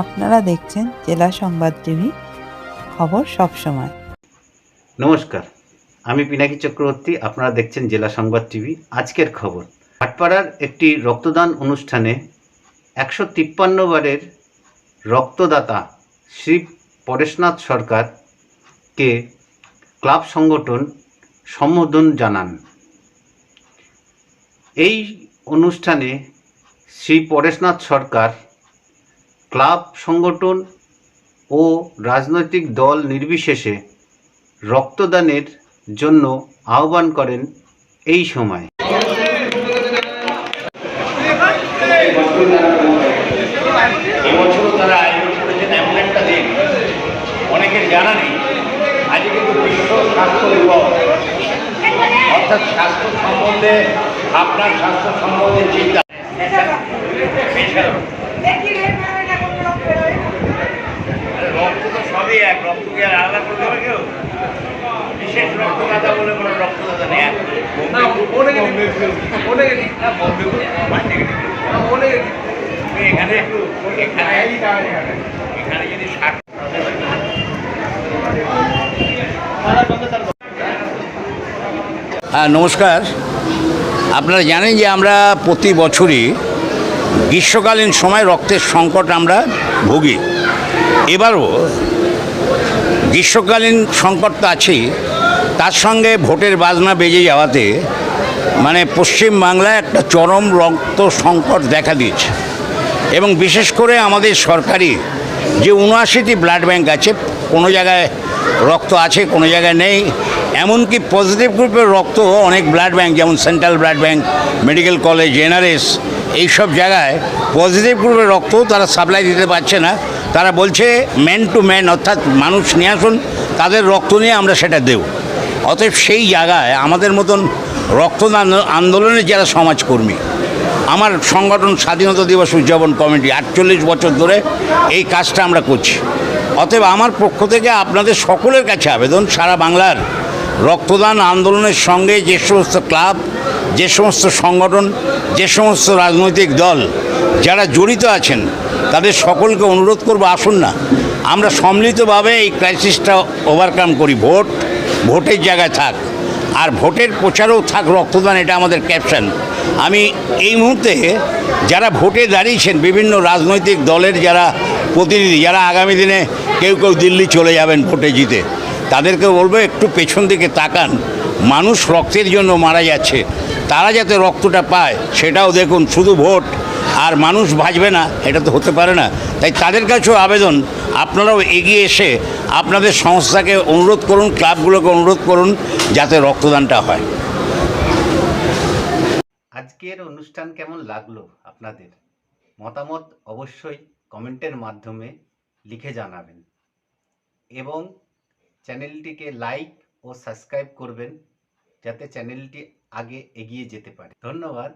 আপনারা দেখছেন জেলা সংবাদ টিভি, খবর সব সময়। নমস্কার, আমি পিনাকি চক্রবর্তী, আপনারা দেখছেন জেলা সংবাদ টিভি, আজকের খবর। ভাটপাড়ার একটি রক্তদান অনুষ্ঠানে একশো তিপ্পান্ন বারের রক্তদাতা শ্রী পরেশনাথ সরকারকে ক্লাব সংগঠন সম্বোধন জানান। এই অনুষ্ঠানে শ্রী পরেশনাথ সরকার ক্লাব সংগঠন ও রাজনৈতিক দল নির্বিশেষে রক্তদানের জন্য আহ্বান করেন এই সময়। এবছরও তারা আয়োজন করেছেন এমন একটা দিন। অনেকের জানা নেই আজকে কিন্তু বিশ্ব স্বাস্থ্য দিবস। অর্থাৎ স্বাস্থ্য সম্বন্ধে আপনার স্বাস্থ্য সম্বন্ধে চিন্তা এছাড়াও আরে রক্ত তো সবই এক রক্ত কি আর আলাদা করতে হবে কেউ? বিশেষ রক্তদাতা বলে কোনো রক্তদাতা নেই। এখন। না, তুমি এখানে একটু এখানে। এখানে যদি ষাট হ্যাঁ নমস্কার। আপনারা জানেন যে আমরা প্রতি বছরই গ্রীষ্মকালীন সময় রক্তের সংকট আমরা ভুগি। এবারও গ্রীষ্মকালীন সংকট তো আছেই, তার সঙ্গে ভোটের বাজনা বেজে যাওয়াতে মানে পশ্চিম বাংলায় একটা চরম রক্ত সংকট দেখা দিয়েছে। এবং বিশেষ করে আমাদের সরকারি যে উনআশিটি ব্লাড ব্যাঙ্ক আছে, কোনো জায়গায় রক্ত আছে, কোনো জায়গায় নেই, এমনকি পজিটিভ গ্রুপের রক্ত অনেক ব্লাড ব্যাঙ্ক যেমন central blood bank medical college, NRS, এইসব জায়গায় পজিটিভ গ্রুপের রক্ত তারা সাপ্লাই দিতে পারছে না। তারা বলছে ম্যান টু ম্যান অর্থাৎ মানুষ নিয়ে আসুন, তাদের রক্ত নিয়ে আমরা সেটা দেব। অতএব সেই জায়গায় আমাদের মতন রক্তদান আন্দোলনের যারা সমাজকর্মী, আমার সংগঠন স্বাধীনতা দিবস উদযাপন কমিটি আটচল্লিশ বছর ধরে এই কাজটা আমরা করছি। অতএব আমার পক্ষ থেকে আপনাদের সকলের কাছে আবেদন, সারা বাংলার রক্তদান আন্দোলনের সঙ্গে যে সমস্ত ক্লাব, যে সমস্ত সংগঠন, যে সমস্ত রাজনৈতিক দল যারা জড়িত আছেন তাদের সকলকে অনুরোধ করব, আসুন না। আমরা সম্মিলিতভাবে এই ক্রাইসিসটা ওভারকাম করি। ভোট, ভোটের জায়গায় থাক। আর ভোটের প্রচারেও থাক, রক্তদান, এটা আমাদের ক্যাপশন আমি এই মুহূর্তে যারা ভোটে দাঁড়িয়েছেন, বিভিন্ন রাজনৈতিক দলের যারা প্রতিনিধি, যারা আগামী দিনে কেউ কেউ দিল্লি চলে যাবেন ভোটে জিতে তাদেরকে বলব, একটু পেছন দিকে তাকান। মানুষ রক্তের জন্য মারা যাচ্ছে। তারা যাতে রক্তটা পায়, সেটাও দেখুন। শুধু ভোট আর মানুষ বাঁচবে না, এটা তো হতে পারে না। তাই তাদের কাছেও আবেদন, আপনারাও এগিয়ে এসে আপনাদের সংস্থাকে অনুরোধ করুন, ক্লাবগুলোকে অনুরোধ করুন, যাতে রক্তদানটা হয়। আজকের অনুষ্ঠান কেমন লাগল আপনাদের? মতামত অবশ্যই কমেন্টের মাধ্যমে লিখে জানাবেন। এবং চ্যানেলটিকে লাইক ও সাবস্ক্রাইব করবেন, যাতে চ্যানেলটি আগে এগিয়ে যেতে পারে। ধন্যবাদ।